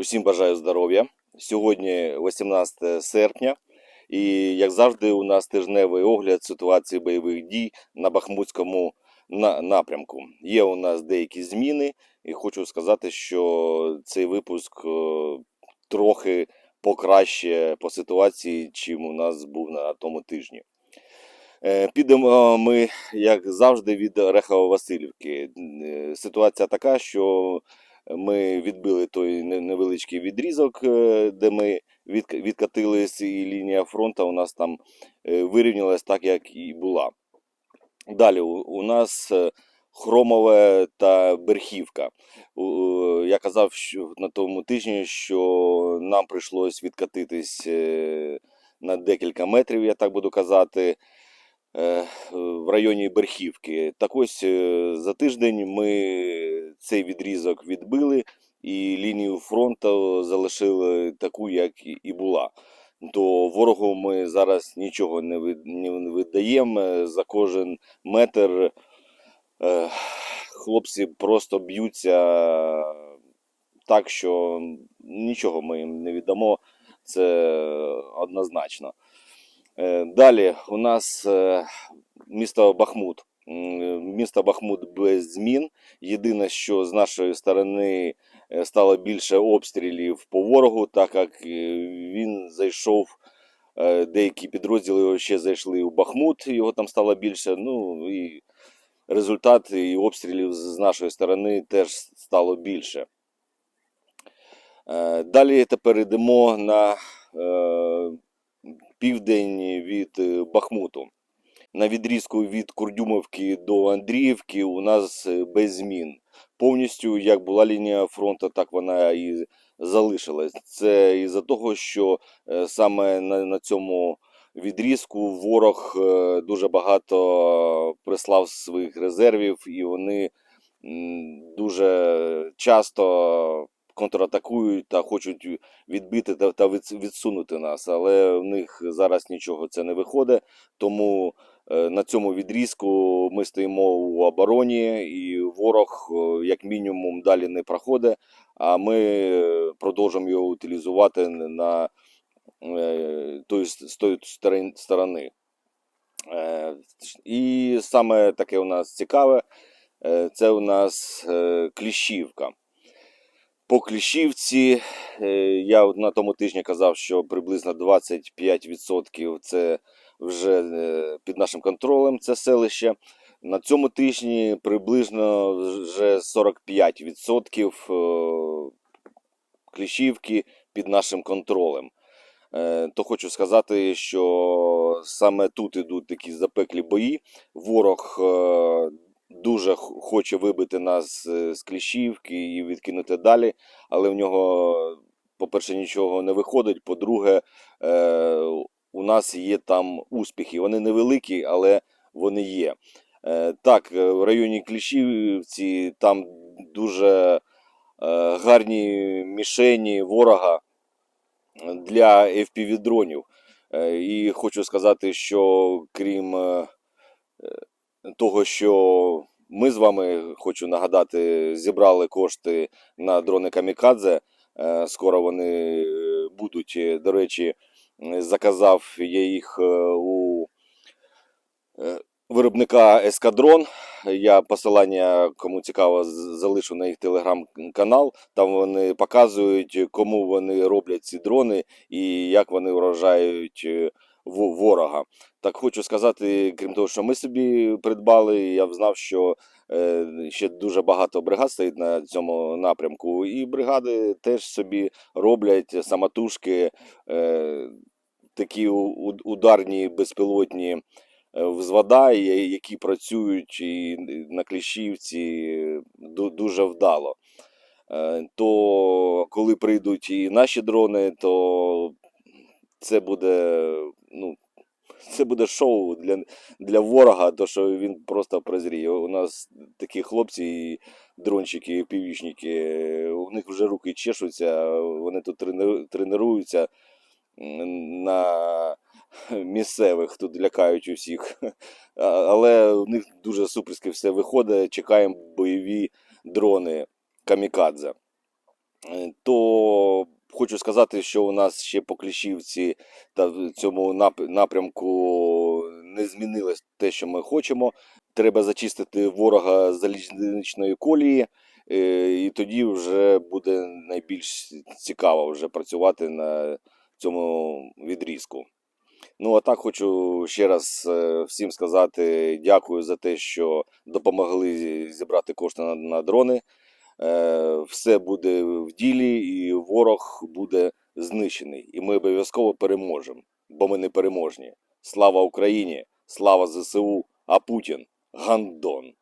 Усім бажаю здоров'я. Сьогодні 18 серпня, і як завжди, у нас тижневий огляд ситуації бойових дій на Бахмутському напрямку. Є у нас деякі зміни, і хочу сказати, що цей випуск е, трохи покраще по ситуації, чим у нас був на тому тижні. Е, Підемо ми, як завжди, від Рехово-Василівки. Е, Ситуація така, що ми відбили той невеличкий відрізок, е, де ми відк- відкатились, і лінія фронту у нас там е, вирівнялась так, як і була. Далі у, нас е, Хромове та Берхівка. Я казав на тому тижні, що нам прийшлось відкатитись на декілька метрів, я так буду казати, в районі Берхівки. Так ось за тиждень ми цей відрізок відбили і лінію фронту залишили таку, як і- була. То ворогу ми зараз нічого не ви- видаємо. За кожен метр е, хлопці просто б'ються так, що нічого ми їм не віддамо. Це однозначно. Е, Далі у нас е, місто Бахмут. М, Місто Бахмут без змін. Єдине, що з нашої сторони е, стало більше обстрілів по ворогу, так як е, він зайшов, е, деякі підрозділи ще зайшли у Бахмут, його там стало більше. Ну і результат і обстрілів з нашої сторони теж стало більше. Е, Далі тепер йдемо на е, південь від е, Бахмуту. На відрізку від Курдюмовки до Андріївки у нас е, без змін. Повністю як була лінія фронту, так вона і залишилась. Це із-за того, що е, саме на, на цьому відрізку ворог е, дуже багато прислав своїх резервів, і вони дуже часто контратакують та хочуть відбити та, відсунути нас. Але в них зараз нічого це не виходить. Тому на цьому відрізку ми стоїмо у обороні, і ворог, е, як мінімум, далі не проходить. А ми е, продовжуємо його утилізувати на е, той, з тої сторони. Е, І саме таке у нас цікаве, е, це у нас е, Кліщівка. По Кліщівці е, я на тому тижні казав, що приблизно 25% це вже е, під нашим контролем це селище. На цьому тижні приблизно вже 45% е, Кліщівки під нашим контролем. Е, То хочу сказати, що саме тут ідуть такі запеклі бої. Ворог дуже хоче вибити нас з Кліщівки і відкинути далі, але в нього, по-перше, нічого не виходить. По-друге, у нас є там успіхи. Вони невеликі, але вони є. Е, Так, е, в районі Кліщівці там дуже е, гарні мішені ворога для FPV-дронів. І хочу сказати, що крім того, що ми з вами, хочу нагадати, зібрали кошти на дрони Камікадзе. Скоро вони будуть. До речі, заказав я їх е, у е, виробника Ескадрон. Я посилання, кому цікаво, залишу на їх телеграм-канал. Там вони показують, кому вони роблять ці дрони і як вони вражають е, ворога. Так хочу сказати, крім того, що ми собі придбали, я б знав, що ще дуже багато бригад стоїть на цьому напрямку, і бригади теж собі роблять самотужки такі ударні безпілотні е, взвода, які працюють і на Кліщівці дуже вдало. Е, То коли прийдуть і наші дрони, то це буде, ну, це буде шоу для, для ворога, то що він просто презріє. У нас такі хлопці, дрончики, і півічники, у них вже руки чешуться, вони тут тренуються на місцевих, тут лякають усіх. Але у них дуже суперськи все виходить. Чекаємо бойові дрони камікадзе. Е, то хочу сказати, що у нас ще по Кліщівці та в цьому напрямку не змінилось те, що ми хочемо. Треба зачистити ворога залізничної колії, е, і тоді вже буде найбільш цікаво вже працювати на цьому відрізку. Ну, а так хочу ще раз е, всім сказати дякую за те, що допомогли зібрати кошти на, на дрони. Е, Все буде в ділі, і ворог буде знищений. І ми обов'язково переможемо, бо ми не переможні. Слава Україні! Слава ЗСУ! А Путін гандон!